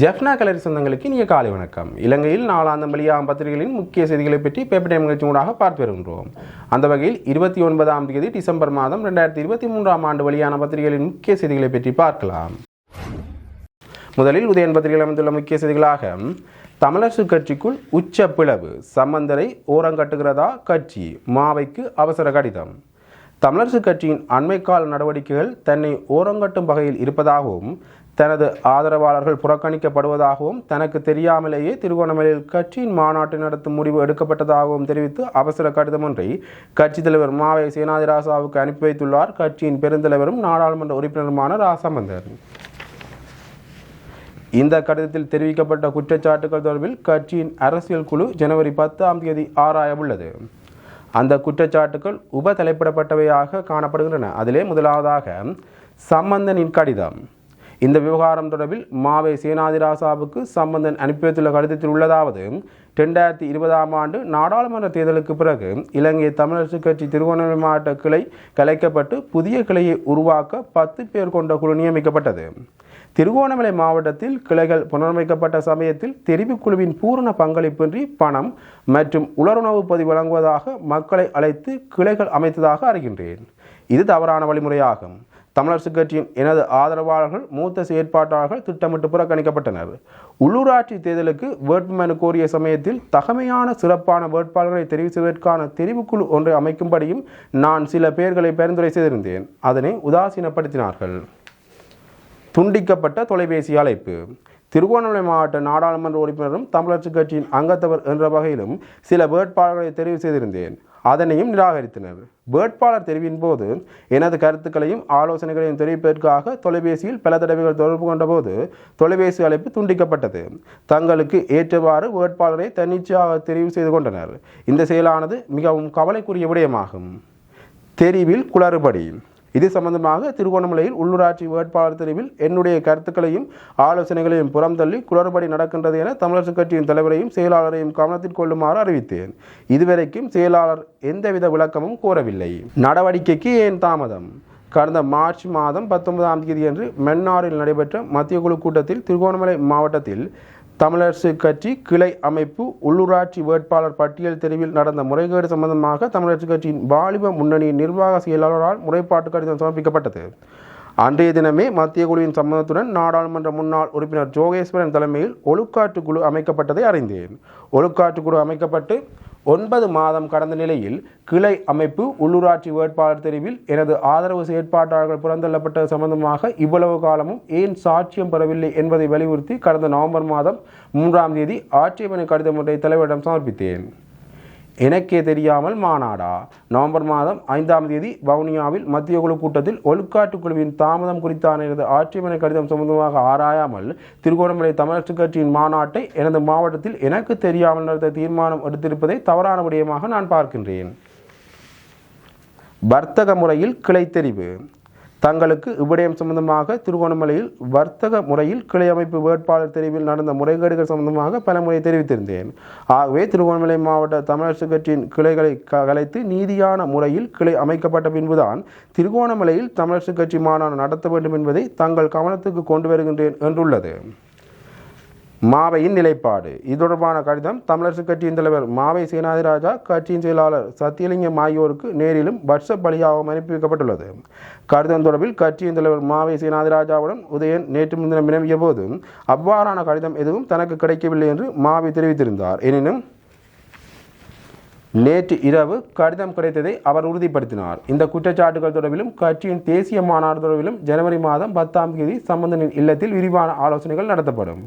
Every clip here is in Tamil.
ஜெஃப்னா கலரி சொந்தங்களுக்கு நீங்கள் காலை வணக்கம். இலங்கையில் நாலாந்தம் வெளியாகும் பத்திரிகைகளின் முக்கிய செய்திகளை பற்றி பேப்பர் டைம் நிகழ்ச்சி ஊடாக பார்த்து வருகின்றோம். அந்த வகையில் இருபத்தி ஒன்பதாம் தேதி டிசம்பர் மாதம் ரெண்டாயிரத்தி இருபத்தி மூன்றாம் ஆண்டு வெளியான பத்திரிகைகளின் முக்கிய செய்திகளை பற்றி பார்க்கலாம். முதலில் உதயன் பத்திரிகையில் அமைந்துள்ள முக்கிய செய்திகளாக தமிழரசு கட்சிக்குள் உச்ச பிளவு சம்பந்தரை ஓரங்கட்டுகிறதா கட்சி மாவைக்கு அவசர கடிதம். தமிழரசு கட்சியின் அண்மைக்கால நடவடிக்கைகள் தன்னை ஓரங்கட்டும் வகையில் இருப்பதாகவும் தனது ஆதரவாளர்கள் புறக்கணிக்கப்படுவதாகவும் தனக்கு தெரியாமலேயே திருகோணமலையில் கட்சியின் மாநாட்டை நடத்தும் முடிவு எடுக்கப்பட்டதாகவும் தெரிவித்து அவசர கடிதம் ஒன்றை கட்சித் தலைவர் மாவை சேனாதிராசாவுக்கு அனுப்பி வைத்துள்ளார். கட்சியின் பெருந்தலைவரும் நாடாளுமன்ற உறுப்பினருமான ராசம்பந்தர் இந்த கடிதத்தில் தெரிவிக்கப்பட்ட குற்றச்சாட்டுகள் தொடர்பில் கட்சியின் அரசியல் குழு ஜனவரி பத்தாம் தேதி ஆராய உள்ளது அந்த குற்றச்சாட்டுகள் உப தலைப்பிடப்பட்டவையாக காணப்படுகின்றன. அதிலே முதலாவதாக சம்பந்தனின் கடிதம். இந்த விவகாரம் தொடர்பில் மாவை சேனாதிராசாவுக்கு சம்பந்தன் அனுப்பி வைத்துள்ள கடிதத்தில் உள்ளதாவது ரெண்டாயிரத்தி இருபதாம் ஆண்டு நாடாளுமன்ற தேர்தலுக்கு பிறகு இலங்கை தமிழரசு கட்சி திருவண்ணாமலை மாவட்ட கிளை கலைக்கப்பட்டு புதிய கிளையை உருவாக்க பத்து பேர் கொண்ட குழு நியமிக்கப்பட்டது. திருகோணமலை மாவட்டத்தில் கிளைகள் புனரமைக்கப்பட்ட சமயத்தில் தெரிவுக்குழுவின் பூரண பங்களிப்பின்றி பணம் மற்றும் உலருணவு பதிவு வழங்குவதாக மக்களை அழைத்து கிளைகள் அமைத்ததாக அறிகின்றேன். இது தவறான வழிமுறையாகும். தமிழரசு கட்சியின் எனது ஆதரவாளர்கள் மூத்த செயற்பாட்டாளர்கள் திட்டமிட்டு புறக்கணிக்கப்பட்டனர். உள்ளூராட்சி தேர்தலுக்கு வேட்புமனு கோரிய சமயத்தில் தகமையான சிறப்பான வேட்பாளர்களை தெரிவு செய்வதற்கான தெரிவுக்குழு ஒன்றை அமைக்கும்படியும் நான் சில பெயர்களை பரிந்துரை செய்திருந்தேன். அதனை உதாசீனப்படுத்தினார்கள். துண்டிக்கப்பட்ட தொலைபேசி அழைப்பு. திருகோணமலை மாவட்ட நாடாளுமன்ற உறுப்பினரும் தமிழரசு கட்சியின் அங்கத்தவர் என்ற வகையிலும் சில வேட்பாளர்களை தெரிவு செய்திருந்தேன். அதனையும் நிராகரித்தனர். வேட்பாளர் தெரிவின் போது எனது கருத்துக்களையும் ஆலோசனைகளையும் தெரிவிப்பதற்காக தொலைபேசியில் பல தடவைகள் தொடர்பு கொண்டபோது தொலைபேசி அழைப்பு துண்டிக்கப்பட்டது. தங்களுக்கு ஏற்றவாறு வேட்பாளரை தன்னிச்சையாக தெரிவு செய்து கொண்டனர். இந்த செயலானது மிகவும் கவலைக்குரிய விடயமாகும். தெரிவில் குளறுபடி. இது சம்பந்தமாக திருகோணமலையில் உள்ளூராட்சி வேட்பாளர் தெரிவில் என்னுடைய கருத்துக்களையும் ஆலோசனைகளையும் புறம் தள்ளி குளறுபடி நடக்கின்றது என தமிழரசு கட்சியின் தலைவரையும் செயலாளரையும் கவனத்தில் கொள்ளுமாறு அறிவித்தேன். இதுவரைக்கும் செயலாளர் எந்தவித விளக்கமும் கூறவில்லை நடவடிக்கைக்கு ஏன் தாமதம்? கடந்த மார்ச் மாதம் பத்தொன்பதாம் தேதியன்று மென்னாரில் நடைபெற்ற மத்திய குழு கூட்டத்தில் திருகோணமலை மாவட்டத்தில் தமிழரசு கட்சி கிளை அமைப்பு உள்ளூராட்சி வேட்பாளர் பட்டியல் தெரிவில் நடந்த முறைகேடு சம்பந்தமாக தமிழரசு கட்சியின் வாலிப முன்னணியின் நிர்வாக செயலாளரால் முறைப்பாட்டு கடிதம் சமர்ப்பிக்கப்பட்டது. அன்றைய தினமே மத்திய குழுவின் சம்மதத்துடன் நாடாளுமன்ற முன்னாள் உறுப்பினர் ஜோகேஸ்வரன் தலைமையில் ஒழுக்காற்று குழு அமைக்கப்பட்டதை அறிந்தேன். ஒழுக்காற்று குழு அமைக்கப்பட்டு ஒன்பது மாதம் கடந்த நிலையில் கிளை அமைப்பு உள்ளூராட்சி வேட்பாளர் தெரிவில் எனது ஆதரவு செயற்பாட்டாளர்கள் புறந்தள்ளப்பட்டது சம்பந்தமாக இவ்வளவு காலமும் ஏன் சாட்சியம் பெறவில்லை என்பதை வலியுறுத்தி கடந்த நவம்பர் மாதம் மூன்றாம் தேதி ஆட்சேபனை கடிதம் ஒன்றை தலைவரிடம் சமர்ப்பித்தேன். எனக்கே தெரியாமல் மாநாடா? நவம்பர் மாதம் ஐந்தாம் தேதி வவுனியாவில் மத்திய குழு கூட்டத்தில் ஒழுக்காட்டு குழுவின் தாமதம் குறித்தான எனது ஆட்சேபனை கடிதம் சம்பந்தமாக ஆராயாமல் திருகோணமலை தமிழரசு கட்சியின் மாநாட்டை எனது மாவட்டத்தில் எனக்கு தெரியாமல் நடத்த தீர்மானம் எடுத்திருப்பதை தவறான விடயமாக நான் பார்க்கின்றேன். வர்த்தக முறையில் கிளை தெரிவு தங்களுக்கு இவ்விடயம் சம்பந்தமாக திருகோணமலையில் வர்த்தக முறையில் கிளை அமைப்பு வேட்பாளர் தெரிவில் நடந்த முறைகேடுகள் சம்பந்தமாக பல முறை தெரிவித்திருந்தேன். ஆகவே திருகோணமலை மாவட்ட தமிழரசு கட்சியின் கிளைகளை க- கலைத்து நீதியான முறையில் கிளை அமைக்கப்பட்ட பின்புதான் திருகோணமலையில் தமிழரசு கட்சி மாநாடு நடத்த வேண்டும் என்பதை தங்கள் கவனத்துக்கு கொண்டு வருகின்றேன் என்றுள்ளது. மாவையின் நிலைப்பாடு. இது தொடர்பான கடிதம் தமிழரசு கட்சியின் தலைவர் மாவை சேனாதிராஜா கட்சியின் செயலாளர் சத்தியலிங்கம் ஆகியோருக்கு நேரிலும் வாட்ஸ்அப் வழியாகவும் அனுப்பி வைக்கப்பட்டுள்ளது. கடிதம் தொடர்பில் கட்சியின் தலைவர் மாவை சேனாதிராஜாவுடன் உதயன் நேற்று முன்தினம் வினவிய போது அவ்வாறான கடிதம் எதுவும் தனக்கு கிடைக்கவில்லை என்று மாவை தெரிவித்திருந்தார். எனினும் நேற்று இரவு கடிதம் கிடைத்ததை அவர் உறுதிப்படுத்தினார். இந்த குற்றச்சாட்டுகள் தொடர்பிலும் கட்சியின் தேசிய மாநாடு தொடர்பிலும் ஜனவரி மாதம் பத்தாம் தேதி சம்பந்தனின் இல்லத்தில் விரிவான ஆலோசனைகள் நடத்தப்படும்.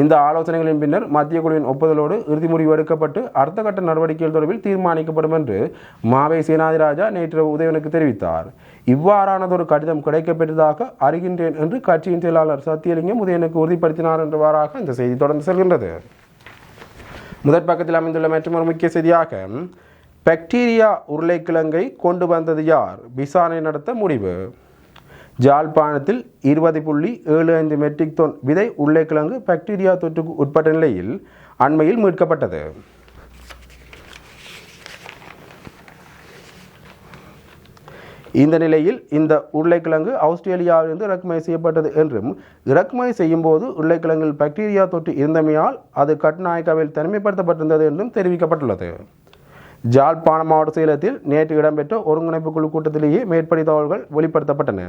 இந்த ஆலோசனைகளின் பின்னர் மத்திய குழுவின் ஒப்புதலோடு இறுதி முடிவு எடுக்கப்பட்டு அடுத்த கட்ட நடவடிக்கைகள் தொடர்பில் தீர்மானிக்கப்படும் என்று மாவை சேனாதிராஜா நேற்று உதயனுக்கு தெரிவித்தார். இவ்வாறானதொரு கடிதம் கிடைக்கப்பெற்றதாக அறிகின்றேன் என்று கட்சியின் செயலாளர் சத்தியலிங்கம் உதயனுக்கு உறுதிப்படுத்தினார் என்றவாறாக இந்த செய்தி தொடர்ந்து செல்கின்றது. முதற் பக்கத்தில் அமைந்துள்ள மற்றொரு முக்கிய செய்தியாக பாக்டீரியா உருளைக்கிழங்கை கொண்டு வந்தது யார்? விசாரணை நடத்த முடிவு. ஜாழ்ப்பாணத்தில் இருபது புள்ளி ஏழு ஐந்து மெட்ரிக் தொன் விதை உருளைக்கிழங்கு பாக்டீரியா தொற்றுக்கு உட்பட்ட நிலையில் அண்மையில் மீட்கப்பட்டது. இந்த நிலையில் இந்த உருளைக்கிழங்கு ஆஸ்திரேலியாவிலிருந்து இறக்குமதி செய்யப்பட்டது என்றும் இறக்குமதி செய்யும் போது உருளைக்கிழங்கில் பாக்டீரியா தொற்று இருந்தமையால் அது கட்நாயக்காவில் தனிமைப்படுத்தப்பட்டிருந்தது என்றும் தெரிவிக்கப்பட்டுள்ளது. ஜாழ்ப்பாணம் மாவட்ட சேலத்தில் நேற்று இடம்பெற்ற ஒருங்கிணைப்பு குழு கூட்டத்திலேயே மேற்படி தகவல்கள் வெளிப்படுத்தப்பட்டன.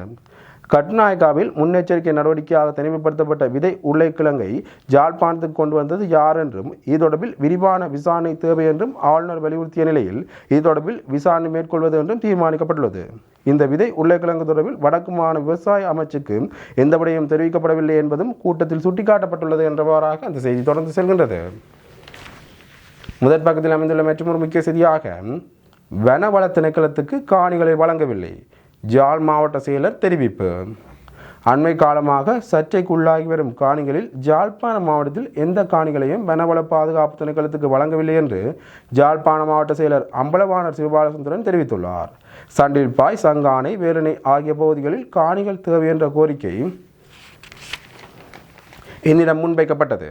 கட்நாயக்காவில் முன்னெச்சரிக்கை நடவடிக்கையாக தனிமைப்படுத்தப்பட்ட விதை உருளைக்கிழங்கை ஜாழ்ப்பாணத்துக்கு கொண்டு வந்தது யார் என்றும் இது தொடர்பில் விரிவான விசாரணை தேவை என்றும் ஆளுநர் வலியுறுத்திய நிலையில் இது தொடர்பில் விசாரணை மேற்கொள்வது என்றும் தீர்மானிக்கப்பட்டுள்ளது. இந்த விதை உருளைக்கிழங்கு தொடர்பில் வடக்கு மாநில விவசாய அமைச்சுக்கு எந்த விடயம் தெரிவிக்கப்படவில்லை என்பதும் கூட்டத்தில் சுட்டிக்காட்டப்பட்டுள்ளது என்றவாறாக அந்த செய்தி தொடர்ந்து செல்கின்றது. முதற் பக்கத்தில் அமைந்துள்ள மற்றொரு முக்கிய செய்தியாக வனவள திணைக்களத்துக்கு காணிகளை வழங்கவில்லை. ஜாழ் மாவட்ட செயலர் தெரிவிப்பு. அண்மை காலமாக சர்ச்சைக்குள்ளாகி வரும் காணிகளில் ஜாழ்ப்பாண மாவட்டத்தில் எந்த காணிகளையும் வனவள பாதுகாப்பு திணைக்களத்துக்கு வழங்கவில்லை என்று ஜாழ்ப்பாண மாவட்ட செயலர் அம்பலவாணர் சிவபாலசுந்தரன் தெரிவித்துள்ளார். சண்டில்பாய் சங்கானை வேலனை ஆகிய பகுதிகளில் காணிகள் தேவை என்ற கோரிக்கை என்னிடம் முன்வைக்கப்பட்டது.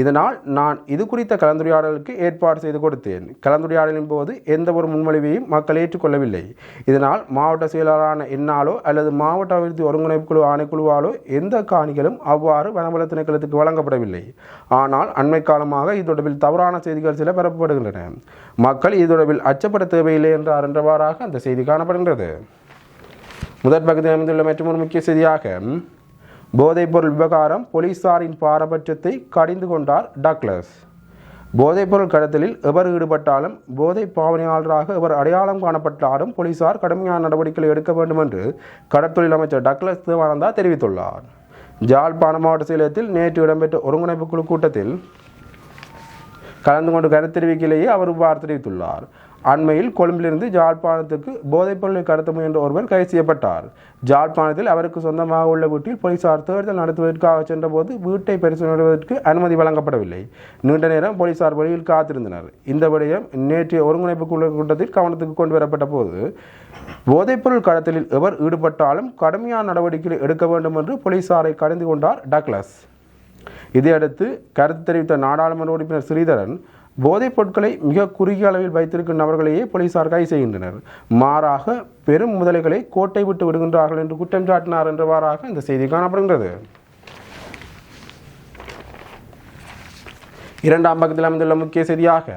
இதனால் நான் இது குறித்த கலந்துரையாடலுக்கு ஏற்பாடு செய்து கொடுத்தேன். கலந்துரையாடலின் போது எந்த ஒரு முன்மொழிவையும் மக்கள் ஏற்றுக்கொள்ளவில்லை. இதனால் மாவட்ட செயலாளரான என்னாலோ அல்லது மாவட்ட அபிவிருத்தி ஒருங்கிணைப்பு குழு ஆணைக்குழுவாலோ எந்த காணிகளும் அவ்வாறு வனவள திணைக்களத்துக்கு வழங்கப்படவில்லை. ஆனால் அண்மை காலமாக இது தொடர்பில் தவறான செய்திகள் சில பரப்பப்படுகின்றன மக்கள் இது தொடர்பில் அச்சப்பட தேவையில்லை என்றார் என்றவாறாக அந்த செய்தி காணப்படுகின்றது. முதற் பகுதியில் அமைந்துள்ள மற்றொரு முக்கிய செய்தியாக போதைப்பொருள் விவகாரம் போலீசாரின் பாரபட்சத்தை கடிந்து கொண்டார் டக்ளஸ். போதைப்பொருள் கடத்தலில் எவர் ஈடுபட்டாலும் போதை பாவனையாளராக எவர் அடையாளம் காணப்பட்டாலும் போலீசார் கடுமையான நடவடிக்கைகள் எடுக்க வேண்டும் என்று கடற்தொழில் அமைச்சர் டக்ளஸ் தேவானந்தா தெரிவித்துள்ளார். ஜாழ்ப்பாண மாவட்ட செயலகத்தில் நேற்று இடம்பெற்ற ஒருங்கிணைப்பு குழு கூட்டத்தில் கலந்து கொண்டு கருத்து தெரிவிக்கையிலேயே அவர் இவ்வாறு தெரிவித்துள்ளார். அண்மையில் கொழும்பிலிருந்து ஜாழ்ப்பாணத்துக்கு போதைப்பொருளை கடத்த முயன்ற ஒருவர் கைது செய்யப்பட்டார். ஜாழ்ப்பாணத்தில் அவருக்கு சொந்தமாக உள்ள வீட்டில் போலீசார் தேர்தல் நடத்துவதற்காக சென்றபோது வீட்டை பரிசோதிப்பதற்கு அனுமதி வழங்கப்படவில்லை. நீண்ட நேரம் போலீசார் வெளியில் காத்திருந்தனர். இந்த விடயம் நேற்றைய ஒருங்கிணைப்பு குழு கூட்டத்தில் கவனத்துக்கு கொண்டு வரப்பட்ட போது போதைப்பொருள் கடத்தலில் எவர் ஈடுபட்டாலும் கடுமையான நடவடிக்கைகளை எடுக்க வேண்டும் என்று போலீசாரை கடந்து கொண்டார் டக்ளஸ். இதையடுத்து கருத்து தெரிவித்த நாடாளுமன்ற உறுப்பினர் ஸ்ரீதரன் போதைப் பொருட்களை மிக குறுகிய அளவில் வைத்திருக்கும் நபர்களையே போலீசார் கைது செய்கின்றனர். மாறாக பெரும் முதலைகளை கோட்டை விட்டு விடுகின்றார்கள் என்று குற்றம் சாட்டினார் என்றவாறாக இந்த செய்தி காணப்படுகின்றது. இரண்டாம் பக்கத்தில் அமைந்துள்ள முக்கிய செய்தியாக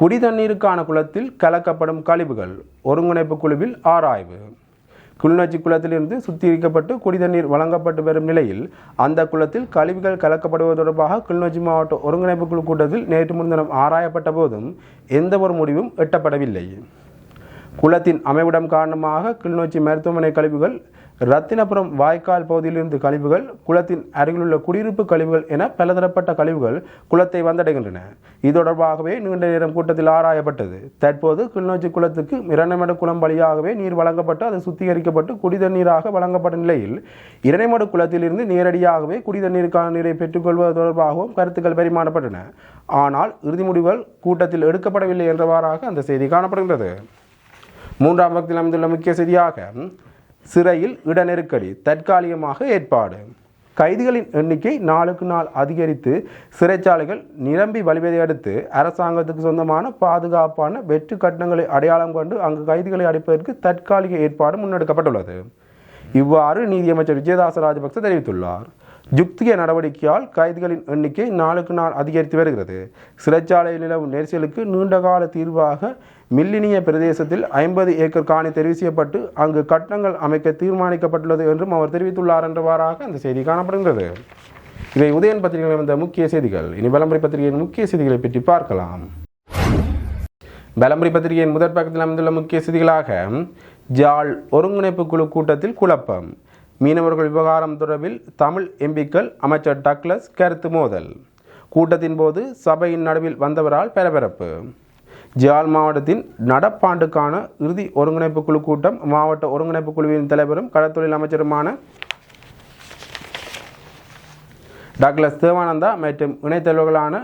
குடி தண்ணீருக்கான குளத்தில் கலக்கப்படும் கழிவுகள் ஒருங்கிணைப்பு குழுவில் ஆராய்வு. கிளிநொச்சி குளத்திலிருந்து சுத்திகரிக்கப்பட்டு குடிதண்ணீர் வழங்கப்பட்டு வரும் நிலையில் அந்த குளத்தில் கழிவுகள் கலக்கப்படுவது தொடர்பாக கிளிநொச்சி மாவட்ட ஒருங்கிணைப்பு குழு கூட்டத்தில் நேற்று முன்தினம் ஆராயப்பட்ட போதும் எந்த ஒரு முடிவும் எட்டப்படவில்லை. குளத்தின் அமைவிடம் காரணமாக கிளிநொச்சி மருத்துவமனை கழிவுகள் ரத்தினபுரம் வாய்க்கால் பகுதியிலிருந்து கழிவுகள் குளத்தின் அருகிலுள்ள குடியிருப்பு கழிவுகள் என பலதரப்பட்ட கழிவுகள் குளத்தை வந்தடைகின்றன. இது தொடர்பாகவே நீண்ட நேரம் கூட்டத்தில் ஆராயப்பட்டது. தற்போது கிளிநொச்சி குளத்துக்கு இரணைமடு குளம் வழியாகவே நீர் வழங்கப்பட்டு அது சுத்திகரிக்கப்பட்டு குடிதண்ணீராக வழங்கப்பட்ட நிலையில் இரணைமடு குளத்திலிருந்து நேரடியாகவே குடிதண்ணீருக்கான நீரை பெற்றுக்கொள்வது தொடர்பாகவும் கருத்துக்கள் பரிமாறப்பட்டன. ஆனால் இறுதி முடிவுகள் கூட்டத்தில் எடுக்கப்படவில்லை என்றவாறாக அந்த செய்தி காணப்படுகின்றது. மூன்றாம் பக்கத்தில் அமைந்துள்ள முக்கிய செய்தியாக சிறையில் இட நெருக்கடி தற்காலிகமாக ஏற்பாடு. கைதிகளின் எண்ணிக்கை நாளுக்கு நாள் அதிகரித்து சிறைச்சாலைகள் நிரம்பி வழிவதை அடுத்து அரசாங்கத்துக்கு சொந்தமான பாதுகாப்பான வெற்று கட்டணங்களை அடையாளம் கொண்டு அங்கு கைதிகளை அடைப்பதற்கு தற்காலிக ஏற்பாடு முன்னெடுக்கப்பட்டுள்ளது. இவ்வாறு நீதியமைச்சர் விஜயதாச ராஜபக்ச தெரிவித்துள்ளார். யுக்திய நடவடிக்கையால் கைதிகளின் எண்ணிக்கை நாளுக்கு நாள் அதிகரித்து வருகிறது. சிறைச்சாலையில் நிலவும் நெரிசலுக்கு நீண்டகால தீர்வாக மில்லினிய பிரதேசத்தில் ஐம்பது ஏக்கர் காணி தெரிவு செய்யப்பட்டு அங்கு கட்டணங்கள் அமைக்க தீர்மானிக்கப்பட்டுள்ளது என்றும் அவர் தெரிவித்துள்ளார் என்றவாறாக அந்த செய்தி காணப்படுகிறது இவை உதயன் பத்திரிகையில் வந்த முக்கிய செய்திகள். இனி பலம்பரி பத்திரிகையின் முக்கிய செய்திகளை பற்றி பார்க்கலாம். பலம்பரி பத்திரிகையின் முதற் பக்கத்தில் அமைந்துள்ள முக்கிய செய்திகளாக ஜாழ் ஒருங்கிணைப்பு குழு கூட்டத்தில் குழப்பம். மீனவர்கள் விவகாரம் தொடர்பில் தமிழ் எம்பிக்கள் அமைச்சர் டக்ளஸ் கருத்து மோதல். கூட்டத்தின் போது சபையின் நடுவில் வந்தவரால் பரபரப்பு. ஜியால் மாவட்டத்தின் நடப்பாண்டுக்கான இறுதி ஒருங்கிணைப்பு குழு கூட்டம் மாவட்ட ஒருங்கிணைப்பு குழுவின் தலைவரும் கடற்தொழில் அமைச்சருமான டாக்டர் தேவானந்தா மற்றும் இணைத்தலைவர்களான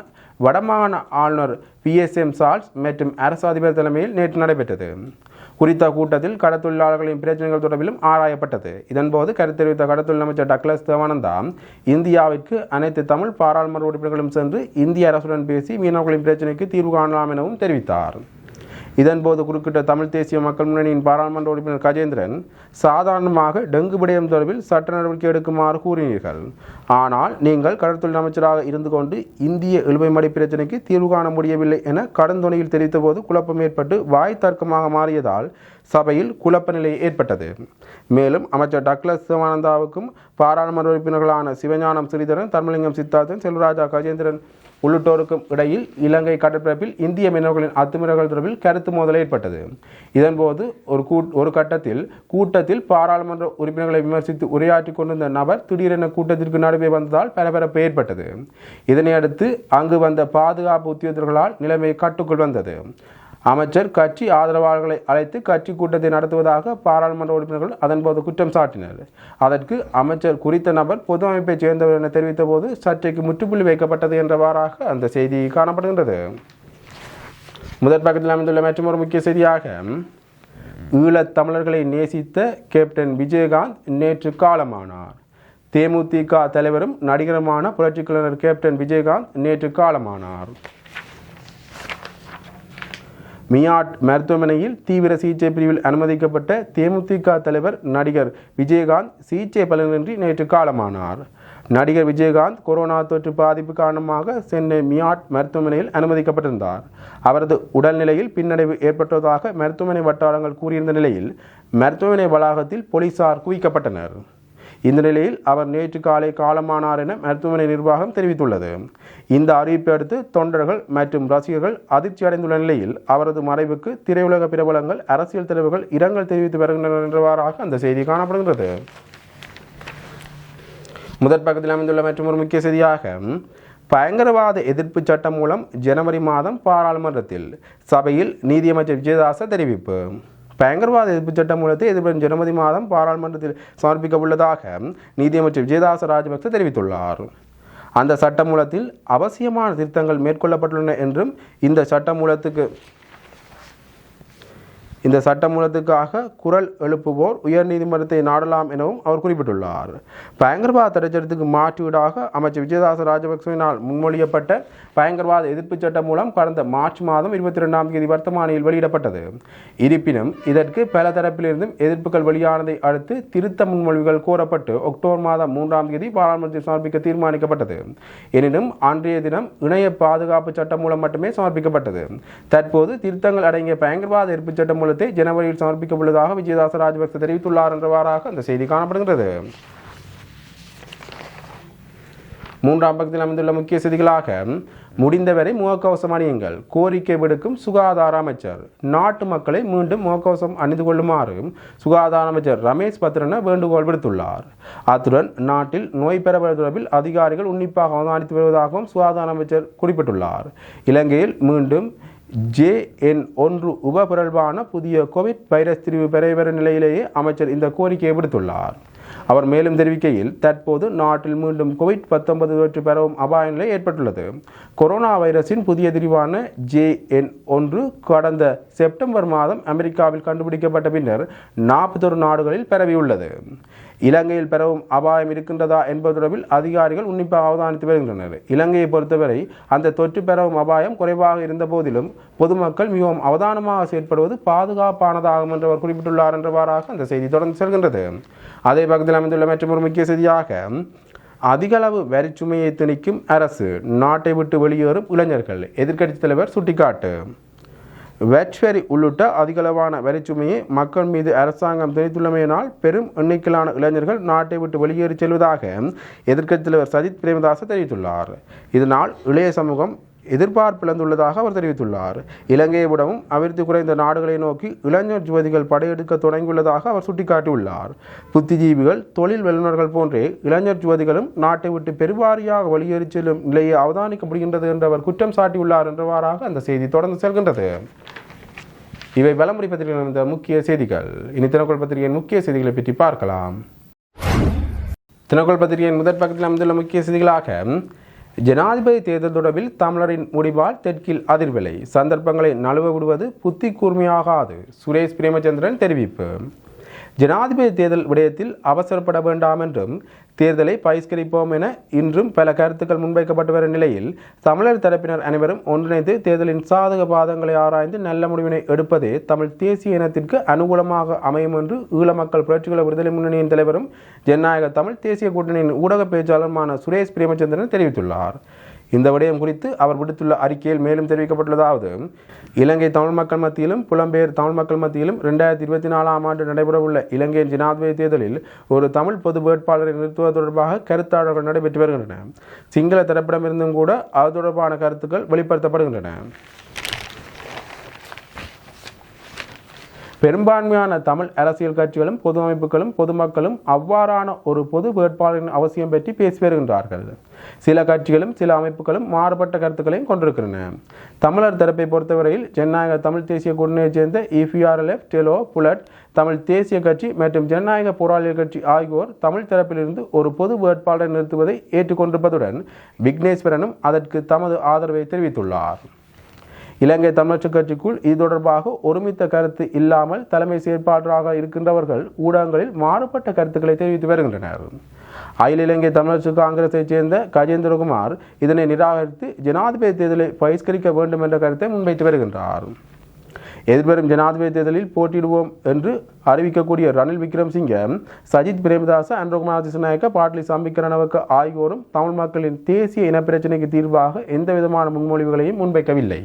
வடமாகாண ஆளுநர் பிஎஸ்எம் சால்ஸ் மற்றும் அரசு அதிபர் தலைமையில் நேற்று நடைபெற்றது. குறித்த கூட்டத்தில் கடத்தொழிலாளர்களின் பிரச்சனைகள் தொடர்பிலும் ஆராயப்பட்டது. இதன்போது கருத்து தெரிவித்த கடத்தொழில் அமைச்சர் டக்ளஸ் தேவானந்தா இந்தியாவிற்கு அனைத்து தமிழ் பாராளுமன்ற உறுப்பினர்களும் சென்று இந்திய அரசுடன் பேசி மீனவர்களின் பிரச்சனைக்கு தீர்வு காணலாம் எனவும் தெரிவித்தார். இதன்போது குறுக்கிட்ட தமிழ் தேசிய மக்கள் முன்னணியின் பாராளுமன்ற உறுப்பினர் கஜேந்திரன் சாதாரணமாக டெங்கு விடயம் தொடர்பில் சட்ட நடவடிக்கை எடுக்குமாறு கூறினீர்கள். ஆனால் நீங்கள் கடற்தொழில் அமைச்சராக இருந்து கொண்டு இந்திய இழுவைமடை பிரச்சினைக்கு தீர்வு காண முடியவில்லை என கடந்துணையில் தெரிவித்தபோது குழப்பம் ஏற்பட்டு வாய் தர்க்கமாக மாறியதால் சபையில் குழப்ப நிலை ஏற்பட்டது. மேலும் அமைச்சர் டக்ளஸ் சிவானந்தாவுக்கும் பாராளுமன்ற உறுப்பினர்களான சிவஞானம் ஸ்ரீதரன் தர்மலிங்கம் சித்தார்த்தன் செல்வராஜா கஜேந்திரன் உள்ளிட்டோருக்கும் இடையில் இலங்கை கடற்பரப்பில் இந்திய மீனவர்களின் அத்துமீறல்கள் தொடர்பில் கருத்து மோதல் ஏற்பட்டது. இதன்போது ஒரு கூட் ஒரு கட்டத்தில் கூட்டத்தில் பாராளுமன்ற உறுப்பினர்களை விமர்சித்து உரையாற்றி கொண்டிருந்த நபர் திடீரென கூட்டத்திற்கு நடுவே வந்ததால் பரபரப்பு ஏற்பட்டது. இதனையடுத்து அங்கு வந்த பாதுகாப்பு உத்தியோகர்களால் நிலைமை கட்டுக்குள் வந்தது. அமைச்சர் கட்சி ஆதரவாளர்களை அழைத்து கட்சி கூட்டத்தை நடத்துவதாக பாராளுமன்ற உறுப்பினர்கள் அதன்போது குற்றம் சாட்டினர். அதற்கு அமைச்சர் குறித்த நபர் பொது அமைப்பைச் சேர்ந்தவர் என தெரிவித்த போது சர்ச்சைக்கு முற்றுப்புள்ளி வைக்கப்பட்டது என்றவாறாக அந்த செய்தி காணப்படுகின்றது. முதற் பக்கத்தில் அமைந்துள்ள மற்றொரு முக்கிய செய்தியாக ஈழத் தமிழர்களை நேசித்த கேப்டன் விஜயகாந்த் நேற்று காலமானார். தேமுதிக தலைவரும் நடிகருமான புரட்சிக் கலைஞர் கேப்டன் விஜயகாந்த் நேற்று காலமானார். மியாட் மருத்துவமனையில் தீவிர சிகிச்சை பிரிவில் அனுமதிக்கப்பட்ட தேமுதிக தலைவர் நடிகர் விஜயகாந்த் சிகிச்சை பலனின்றி நேற்று காலமானார். நடிகர் விஜயகாந்த் கொரோனா தொற்று பாதிப்பு காரணமாக சென்னை மியாட் மருத்துவமனையில் அனுமதிக்கப்பட்டிருந்தார். அவரது உடல்நிலையில் பின்னடைவு ஏற்பட்டதாக மருத்துவமனை வட்டாரங்கள் கூறியிருந்த நிலையில் மருத்துவமனை வளாகத்தில் போலீசார் குவிக்கப்பட்டனர். இந்த நிலையில் அவர் நேற்று காலை காலமானார் என மருத்துவமனை நிர்வாகம் தெரிவித்துள்ளது. இந்த அறிவிப்பை அடுத்து தொண்டர்கள் மற்றும் ரசிகர்கள் அதிர்ச்சி அடைந்துள்ள நிலையில் அவரது மறைவுக்கு திரையுலக பிரபலங்கள் அரசியல் தலைவர்கள் இரங்கல் தெரிவித்து வருகின்றனர் என்றவாறாக அந்த செய்தி காணப்படுகின்றது. முதற் பக்கத்தில் அமைந்துள்ள மற்றொரு முக்கிய செய்தியாக பயங்கரவாத எதிர்ப்பு சட்டம் மூலம் ஜனவரி மாதம் பாராளுமன்றத்தில் சபையில் நீதியமைச்சர் விஜயதாச தெரிவிப்பு. பயங்கரவாத எதிர்ப்பு சட்டம் மூலத்தை எதிர்வரும் ஜனவரி மாதம் பாராளுமன்றத்தில் சமர்ப்பிக்க உள்ளதாக நீதியமைச்சர் விஜயதாச ராஜபக்ச தெரிவித்துள்ளார். அந்த சட்டமூலத்தில் அவசியமான திருத்தங்கள் மேற்கொள்ளப்பட்டுள்ளன என்றும் இந்த சட்டமூலத்துக்கு இந்த சட்டமூலத்துக்காக குரல் எழுப்புவோர் உயர்நீதிமன்றத்தை நாடலாம் எனவும் அவர் குறிப்பிட்டுள்ளார். பயங்கரவாத தடைச்சட்டத்துக்கு மாற்றீடாக அமைச்சர் விஜயதாச ராஜபக்சவினால் முன்மொழியப்பட்ட பயங்கரவாத எதிர்ப்பு சட்டம் மூலம் கடந்த மார்ச் மாதம் இருபத்தி ரெண்டாம் தேதி வர்த்தமானியில் வெளியிடப்பட்டது. இருப்பினும் இதற்கு பல தரப்பிலிருந்தும் எதிர்ப்புகள் வெளியானதை அடுத்து திருத்த முன்மொழிவுகள் கோரப்பட்டு அக்டோபர் மாதம் மூன்றாம் தேதி பாராளுமன்றத்தில் சமர்ப்பிக்க தீர்மானிக்கப்பட்டது. எனினும் அன்றைய தினம் இணைய பாதுகாப்பு சட்டம் மூலம் மட்டுமே சமர்ப்பிக்கப்பட்டது. தற்போது திருத்தங்கள் அடங்கிய பயங்கரவாத எதிர்ப்பு சட்டம் மூலத்தை ஜனவரியில் சமர்ப்பிக்க உள்ளதாக விஜயதாச ராஜபக்ச தெரிவித்துள்ளார் என்றவாறாக அந்த செய்தி காணப்படுகிறது மூன்றாம் பக்கத்தில் அமைந்துள்ள முக்கிய செய்திகளாக முடிந்தவரை முகக்கவசம் அணியுங்கள். கோரிக்கை விடுக்கும் சுகாதார அமைச்சர். நாட்டு மக்களை மீண்டும் முகக்கவசம் அணிந்து கொள்ளுமாறு சுகாதார அமைச்சர் ரமேஷ் பத்ரன வேண்டுகோள் விடுத்துள்ளார். அத்துடன் நாட்டில் நோய் பரவல் தொடர்பில் அதிகாரிகள் உன்னிப்பாக அவதானித்து வருவதாகவும் சுகாதார அமைச்சர் குறிப்பிட்டுள்ளார். இலங்கையில் மீண்டும் ஜேஎன் ஒன்று உபபிரல்வான புதிய கோவிட் வைரஸ் திரிவு பெறவர நிலையிலேயே அமைச்சர் இந்த கோரிக்கையை விடுத்துள்ளார். அவர் மேலும் தெரிவிக்கையில் தற்போது நாட்டில் மீண்டும் கோவிட் பத்தொன்பது தொற்று பெறவும் அபாய நிலை ஏற்பட்டுள்ளது. கொரோனா வைரஸின் புதிய திரிவான ஜேஎன் ஒன்று கடந்த செப்டம்பர் மாதம் அமெரிக்காவில் கண்டுபிடிக்கப்பட்ட பின்னர் நாற்பத்தொரு நாடுகளில் பரவியுள்ளது. இலங்கையில் பெறவும் அபாயம் இருக்கின்றதா என்பது தொடர்பில் அதிகாரிகள் உன்னிப்பாக அவதானித்து வருகின்றனர். இலங்கையை பொறுத்தவரை அந்த தொற்று பெறவும் அபாயம் குறைவாக இருந்த போதிலும் பொதுமக்கள் மிகவும் அவதானமாக செயற்படுவது பாதுகாப்பானதாகும் என்று அவர் குறிப்பிட்டுள்ளார் என்றவாறாக அந்த செய்தி தொடர்ந்து செல்கின்றது. அதே பக்கத்தில் அமைந்துள்ள மற்றொரு முக்கிய செய்தியாக அதிகளவு வரிச்சுமையை திணிக்கும் அரசு நாட்டை விட்டு வெளியேறும் இளைஞர்கள். எதிர்க்கட்சித் தலைவர் சுட்டிக்காட்டு. வெட்வரி உள்ளிட்ட அதிகளவான வரிச்சுமையை மக்கள் மீது அரசாங்கம் திணித்துள்ளமையினால் பெரும் எண்ணிக்கையிலான இளைஞர்கள் நாட்டை விட்டு வெளியேறி செல்வதாக எதிர்க்கட்சித் தலைவர் சஜித் பிரேமதாச தெரிவித்துள்ளார். இதனால் இளைய சமூகம் எதிர்பார்ப்பிழந்துள்ளதாக அவர் தெரிவித்துள்ளார். இலங்கையை விடவும் அபிவிருத்தி குறைந்த நாடுகளை நோக்கி இளைஞர் யுவதிகள் படையெடுக்க தொடங்கியுள்ளதாக அவர் சுட்டிக்காட்டியுள்ளார். புத்திஜீவிகள் தொழில் வல்லுநர்கள் போன்றே இளைஞர் யுவதிகளும் நாட்டை விட்டு பெருவாரியாக வெளியேறி செல்லும் நிலையை அவதானிக்கப்படுகின்றது என்று அவர் குற்றம் சாட்டியுள்ளார் என்றவாறாக அந்த செய்தி தொடர்ந்து செல்கின்றது. இவை வலமுறை பத்திரிகையில் இருந்த முக்கிய செய்திகள். இனி தினக்குள் பத்திரிகையின் முக்கிய செய்திகளை பற்றி பார்க்கலாம். தினக்குள் பத்திரிகையின் முதற் பக்கத்தில் அமைந்துள்ள முக்கிய செய்திகளாக ஜனாதிபதி தேர்தல் தொடர்பில் தமிழரின் முடிவால் தெற்கில் அதிர்விலை. சந்தர்ப்பங்களை நழுவ விடுவது புத்தி கூர்மையாகாது. சுரேஷ் பிரேமச்சந்திரன் தெரிவிப்பு. ஜனாதிபதி தேர்தல் விடயத்தில் அவசரப்பட வேண்டாம் என்றும் தேர்தலை பகிஷ்கரிப்போம் என இன்றும் பல கருத்துக்கள் முன்வைக்கப்பட்டு வரும் நிலையில் தமிழர் தரப்பினர் அனைவரும் ஒன்றிணைந்து தேர்தலின் சாதக பாதங்களை ஆராய்ந்து நல்ல முடிவினை எடுப்பதே தமிழ் தேசிய இனத்திற்கு அனுகூலமாக அமையும் என்று ஈழ மக்கள் புரட்சிகர விடுதலை முன்னணியின் தலைவரும் ஜனநாயக தமிழ் தேசிய கூட்டணியின் ஊடக பேச்சாளருமான சுரேஷ் பிரேமச்சந்திரன் தெரிவித்துள்ளார். இந்த விடயம் குறித்து அவர் விடுத்துள்ள அறிக்கையில் மேலும் தெரிவிக்கப்பட்டுள்ளதாவது இலங்கை தமிழ் மக்கள் மத்தியிலும் புலம்பெயர் தமிழ் மக்கள் மத்தியிலும் ரெண்டாயிரத்தி இருபத்தி நாலாம் ஆண்டு நடைபெறவுள்ள இலங்கையின் ஜனாதிபதி தேர்தலில் ஒரு தமிழ் பொது வேட்பாளரை நிறுத்துவது தொடர்பாக கருத்தாளர்கள் நடைபெற்று வருகின்றன. சிங்கள தரப்பிடமிருந்தும் கூட அது தொடர்பான கருத்துக்கள் வெளிப்படுத்தப்படுகின்றன. பெரும்பான்மையான தமிழ் அரசியல் கட்சிகளும் பொது அமைப்புகளும் பொதுமக்களும் அவ்வாறான ஒரு பொது வேட்பாளரின் அவசியம் பற்றி பேசி வருகின்றார்கள். சில கட்சிகளும் சில அமைப்புகளும் மாறுபட்ட கருத்துக்களையும் கொண்டிருக்கின்றன. தமிழர் தரப்பை பொறுத்தவரையில் ஜனநாயக தமிழ் தேசிய கூட்டணியைச் சேர்ந்த இஃபிஆர்எல்எஃப் டெலோ புலட் தமிழ் தேசிய கட்சி மற்றும் ஜனநாயக போராளிகள் கட்சி ஆகியோர் தமிழ் தரப்பிலிருந்து ஒரு பொது வேட்பாளரை நிறுத்துவதை ஏற்றுக்கொண்டிருப்பதுடன் விக்னேஸ்வரனும் அதற்கு தமது ஆதரவை தெரிவித்துள்ளார். இலங்கை தமிழர் கட்சிக்குள் இது தொடர்பாக ஒருமித்த கருத்து இல்லாமல் தலைமை செயற்பாளராக இருக்கின்றவர்கள் ஊடகங்களில் மாறுபட்ட கருத்துக்களை தெரிவித்து வருகின்றனர். அகில இலங்கை தமிழர் காங்கிரஸைச் சேர்ந்த கஜேந்திரகுமார் இதனை நிராகரித்து ஜனாதிபதி தேர்தலை பகிஷ்கரிக்க வேண்டும் என்ற கருத்தை முன்வைத்து வருகின்றார். எதிர்வரும் ஜனாதிபதி தேர்தலில் போட்டியிடுவோம் என்று அறிவிக்கக்கூடிய ரணில் விக்ரம்சிங்க சஜித் பிரேமதாச அன்றகுமார் திசநாயக்க பாட்லி சம்பிக்கரணவக்க ஆகியோரும் தமிழ் மக்களின் தேசிய இனப்பிரச்சினைக்கு தீர்வாக எந்தவிதமான முன்மொழிவுகளையும் முன்வைக்கவில்லை.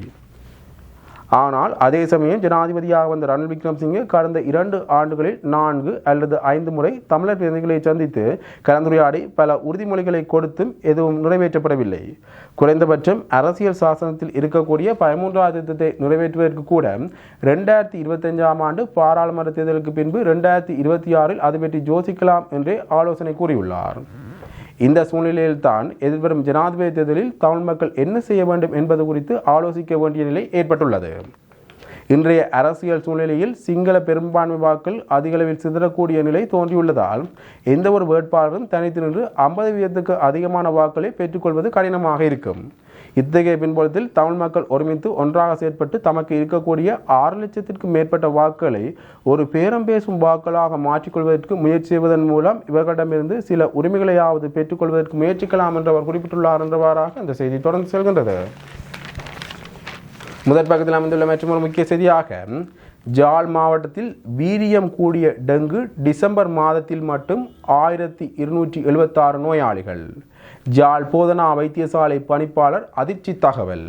ஆனால் அதே சமயம் ஜனாதிபதியாக வந்த ரணில் விக்ரம்சிங்கே கடந்த இரண்டு ஆண்டுகளில் நான்கு அல்லது ஐந்து முறை தமிழர் பிரதிநிதிகளை சந்தித்து கலந்துரையாடி பல உறுதிமொழிகளை கொடுத்தும் எதுவும் நிறைவேற்றப்படவில்லை. குறைந்தபட்சம் அரசியல் சாசனத்தில் இருக்கக்கூடிய பதிமூன்றாவது திட்டத்தை நிறைவேற்றுவதற்கு கூட ரெண்டாயிரத்தி இருபத்தஞ்சாம் ஆண்டு பாராளுமன்ற தேர்தலுக்கு பின்பு ரெண்டாயிரத்தி இருபத்தி ஆறில் அது பற்றி யோசிக்கலாம் என்றே ஆலோசனை கூறியுள்ளார். இந்த சூழ்நிலையில் தான் எதிர்வரும் ஜனாதிபதி தேர்தலில் தமிழ் மக்கள் என்ன செய்ய வேண்டும் என்பது குறித்து ஆலோசிக்க வேண்டிய நிலை ஏற்பட்டுள்ளது. இன்றைய அரசியல் சூழ்நிலையில் சிங்கள பெரும்பான்மை வாக்கள் அதிகளவில் சிதறக்கூடிய நிலை தோன்றியுள்ளதால் எந்த ஒரு வேட்பாளரும் தனித்து நின்று ஐம்பது வீதத்துக்கு அதிகமான வாக்களை பெற்றுக்கொள்வது கடினமாக இருக்கும். இத்தகைய பின்புலத்தில் தமிழ் மக்கள் ஒருமித்து ஒன்றாக செயற்பட்டு தமக்கு இருக்கக்கூடிய ஆறு லட்சத்திற்கும் மேற்பட்ட வாக்குகளை ஒரு பேரம் பேசும் வாக்குகளாக மாற்றிக்கொள்வதற்கு முயற்சி செய்வதன் மூலம் இவர்களிடமிருந்து சில உரிமைகளையாவது பெற்றுக்கொள்வதற்கு முயற்சிக்கலாம் என்று அவர் குறிப்பிட்டுள்ளார் என்றவாறாக இந்த செய்தி தொடர்ந்து செல்கின்றது. முதற் பக்கத்தில் அமைந்துள்ள மற்றொரு முக்கிய செய்தியாக ஜாழ் மாவட்டத்தில் வீரியம் கூடிய டெங்கு டிசம்பர் மாதத்தில் மட்டும் ஆயிரத்தி இருநூற்றி எழுபத்தாறு நோயாளிகள். ஜாழ் போதனா வைத்தியசாலை பணிப்பாளர் அதிர்ச்சி தகவல்.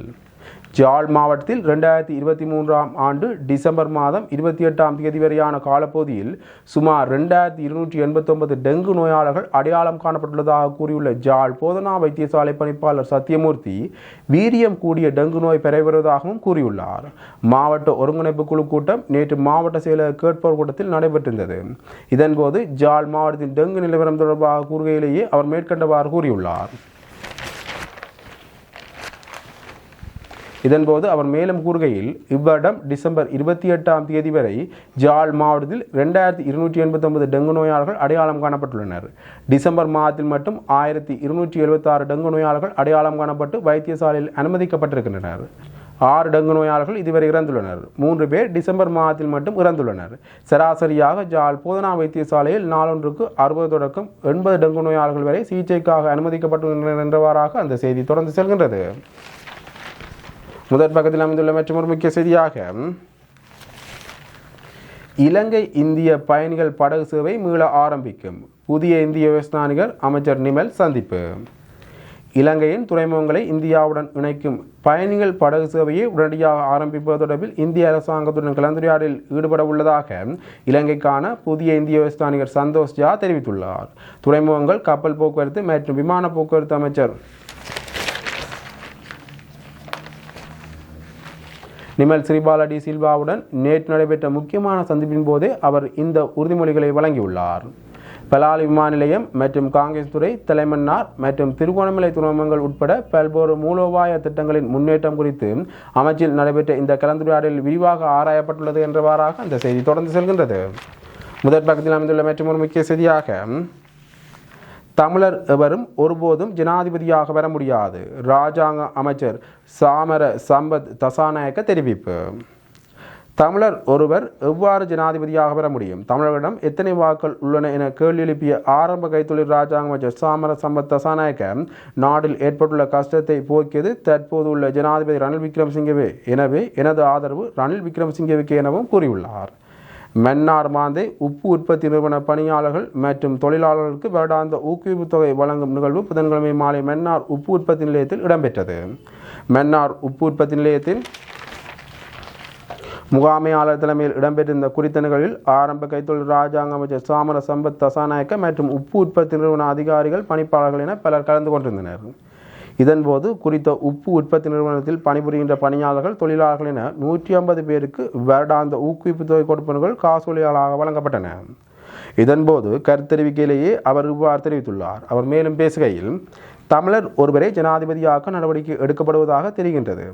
ஜாழ் மாவட்டத்தில் ரெண்டாயிரத்தி இருபத்தி மூன்றாம் ஆண்டு டிசம்பர் மாதம் இருபத்தி எட்டாம் தேதி வரையான காலப்பகுதியில் சுமார் ரெண்டாயிரத்தி இருநூற்றி எண்பத்தொன்பது டெங்கு நோயாளர்கள் அடையாளம் காணப்பட்டுள்ளதாக கூறியுள்ள ஜாழ் போதனா வைத்தியசாலை பணிப்பாளர் சத்தியமூர்த்தி வீரியம் கூடிய டெங்கு நோய் பெறவருவதாகவும் கூறியுள்ளார். மாவட்ட ஒருங்கிணைப்பு குழு கூட்டம் நேற்று மாவட்ட செயலர் கேட்போர் கூட்டத்தில் நடைபெற்றிருந்தது. இதன்போது ஜாழ் மாவட்டத்தின் டெங்கு நிலவரம் தொடர்பாக கூறுகையிலேயே அவர் மேற்கண்டவாறு கூறியுள்ளார். இதன்போது அவர் மேலும் கூறுகையில் இவ்வருடம் டிசம்பர் இருபத்தி எட்டாம் தேதி வரை ஜாழ் மாவட்டத்தில் ரெண்டாயிரத்தி இருநூற்றி எண்பத்தொன்பது டெங்கு நோயாளர்கள் அடையாளம் காணப்பட்டுள்ளனர். டிசம்பர் மாதத்தில் மட்டும் ஆயிரத்தி இருநூற்றி எழுபத்தாறு டெங்கு நோயாளர்கள் அடையாளம் காணப்பட்டு வைத்தியசாலையில் அனுமதிக்கப்பட்டிருக்கின்றனர். ஆறு டெங்கு நோயாளர்கள் இதுவரை இறந்துள்ளனர். மூன்று பேர் டிசம்பர் மாதத்தில் மட்டும் இறந்துள்ளனர். சராசரியாக ஜால் போதனா வைத்தியசாலையில் நாளொன்றுக்கு அறுபது தொடக்கம் எண்பது டெங்கு நோயாளர்கள் வரை சிகிச்சைக்காக அனுமதிக்கப்பட்டுள்ளனர் என்றவாறாக அந்த செய்தி தொடர்ந்து செல்கின்றது. முதற் பக்கத்தில் அமைந்துள்ள மற்றொரு முக்கிய செய்தியாக இலங்கை இந்திய பயணிகள் படகு சேவை மீள ஆரம்பிக்கும். புதிய இந்திய விவசாயிகள் அமைச்சர் நிமல் சந்திப்பு. இலங்கையின் துறைமுகங்களை இந்தியாவுடன் இணைக்கும் பயணிகள் படகு சேவையை உடனடியாக ஆரம்பிப்பது தொடர்பில் இந்திய அரசாங்கத்துடன் கலந்துரையாடலில் ஈடுபட உள்ளதாக இலங்கைக்கான புதிய இந்திய விவசாயிகள் சந்தோஷ் ஜா தெரிவித்துள்ளார். துறைமுகங்கள் கப்பல் போக்குவரத்து மற்றும் விமான போக்குவரத்து அமைச்சர் நிமல் ஸ்ரீபாலடி சில்வாவுடன் நேற்று நடைபெற்ற முக்கியமான சந்திப்பின் போதே அவர் இந்த உறுதிமொழிகளை வழங்கியுள்ளார். பலாலி விமான நிலையம் மற்றும் காங்கிரஸ் துறை தலைமன்னார் மற்றும் திருகோணமலை துறைமுகங்கள் உட்பட பல்வேறு மூலோபாய திட்டங்களின் முன்னேற்றம் குறித்து அமைச்சில் நடைபெற்ற இந்த கலந்துரையாடலில் விரிவாக ஆராயப்பட்டுள்ளது என்றவாறாக அந்த செய்தி தொடர்ந்து செல்கின்றது. முதற் பக்கத்தில் அமைந்துள்ள ஒரு முக்கிய செய்தியாக தமிழர் எவரும் ஒருபோதும் ஜனாதிபதியாக வர முடியாது. ராஜாங்க அமைச்சர் சாமர சம்பத் தசாநாயக்க தெரிவிப்பு. தமிழர் ஒருவர் எவ்வாறு ஜனாதிபதியாக பெற முடியும்? தமிழர்களிடம் எத்தனை வாக்கள் உள்ளன என கேள்வி எழுப்பிய ஆரம்ப கைத்தொழில் ராஜாங்க அமைச்சர் சாமர சம்பத் தசாநாயக்க நாட்டில் ஏற்பட்டுள்ள கஷ்டத்தை போக்கியது தற்போது உள்ள ஜனாதிபதி ரணில் விக்ரமசிங்கவே. எனவே எனது ஆதரவு ரணில் விக்ரமசிங்கவுக்கு எனவும் கூறியுள்ளார். மன்னார் மாந்தை உப்பு உற்பத்தி நிறுவன பணியாளர்கள் மற்றும் தொழிலாளர்களுக்கு வருடாந்த ஊக்குவிப்பு தொகை வழங்கும் நிகழ்வு புதன்கிழமை மாலை மன்னார் உப்பு உற்பத்தி நிலையத்தில் இடம்பெற்றது. மன்னார் உப்பு உற்பத்தி நிலையத்தில் முகாமையாளர் தலைமையில் இடம்பெற்றிருந்த குறித்த நிகழ்வில் ஆரம்ப கைத்தொழில் ராஜாங்க அமைச்சர் சாமர சம்பத் தசாநாயக்க மற்றும் உப்பு உற்பத்தி நிறுவன அதிகாரிகள் பணிப்பாளர்கள் என பலர் கலந்து கொண்டிருந்தனர். இதன்போது குறித்த உப்பு உற்பத்தி நிறுவனத்தில் பணிபுரிகின்ற பணியாளர்கள் தொழிலாளர்கள் என நூற்றி ஐம்பது பேருக்கு வருடாந்த ஊக்குவிப்பு தொகை கொடுப்பனர்கள் காசோலியாளாக வழங்கப்பட்டன. இதன்போது கருத்தறிவிக்கையிலேயே அவர் இவ்வாறு தெரிவித்துள்ளார். அவர் மேலும் பேசுகையில் தமிழர் ஒருவரே ஜனாதிபதியாக்க நடவடிக்கை எடுக்கப்படுவதாக தெரிகின்றது.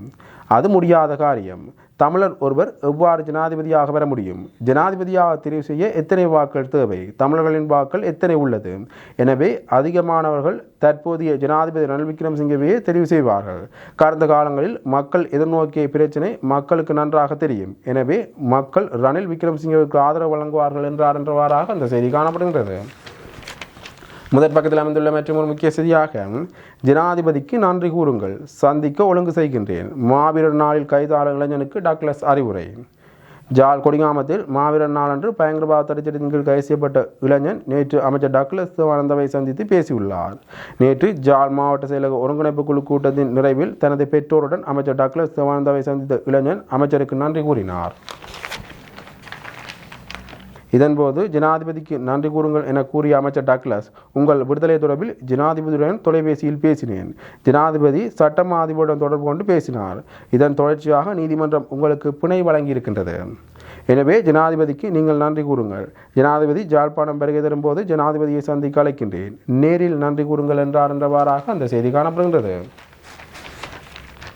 அது முடியாத காரியம். தமிழர் ஒருவர் எவ்வாறு ஜனாதிபதியாக பெற முடியும்? ஜனாதிபதியாக தெரிவு செய்ய எத்தனை வாக்கள் தேவை? தமிழர்களின் வாக்கள் எத்தனை உள்ளது? எனவே அதிகமானவர்கள் தற்போதைய ஜனாதிபதி ரணில் விக்ரமசிங்கவையே தெரிவு செய்வார்கள். கடந்த காலங்களில் மக்கள் எதிர்நோக்கிய பிரச்சினை மக்களுக்கு நன்றாக தெரியும். எனவே மக்கள் ரணில் விக்ரமசிங்கவுக்கு ஆதரவு வழங்குவார்கள் என்றார் என்றவாறாக அந்த செய்தி காணப்படுகின்றது. முதற் பக்கத்தில் அமைந்துள்ள மற்றும் ஒரு முக்கிய செய்தியாக ஜனாதிபதிக்கு நன்றி கூறுங்கள். சந்திக்க ஒழுங்கு செய்கின்றேன். மாவீரர் நாளில் கைதான இளைஞனுக்கு டாக்லஸ் அறிவுரை. ஜால் கொடிகாமத்தில் மாவீரர் நாளன்று பயங்கரவாத தடுச்சட்டத்தின் கீழ் கைது செய்யப்பட்ட இளைஞன் நேற்று அமைச்சர் டக்ளஸ் சிவானந்தவை சந்தித்து பேசியுள்ளார். நேற்று ஜால் மாவட்ட செயலக ஒருங்கிணைப்பு குழு கூட்டத்தின் நிறைவில் தனது பெற்றோருடன் அமைச்சர் டக்ளஸ் சிவானந்தவை சந்தித்த இளைஞன் அமைச்சருக்கு நன்றி கூறினார். இதன்போது ஜனாதிபதிக்கு நன்றி கூறுங்கள் என கூறிய அமைச்சர் டக்ளஸ் உங்கள் விடுதலை தொடர்பில் ஜனாதிபதியுடன் தொலைபேசியில் பேசினேன். ஜனாதிபதி சட்டம் அதிபருடன் தொடர்பு கொண்டு பேசினார். இதன் தொடர்ச்சியாக நீதிமன்றம் உங்களுக்கு பிணை வழங்கியிருக்கின்றது. எனவே ஜனாதிபதிக்கு நீங்கள் நன்றி கூறுங்கள். ஜனாதிபதி ஜாழ்ப்பாணம் வருகை தரும்போது ஜனாதிபதியை சந்திக்க அழைக்கின்றேன். நேரில் நன்றி கூறுங்கள் என்றார் என்றவாறாக அந்த செய்தி காணப்படுகின்றது.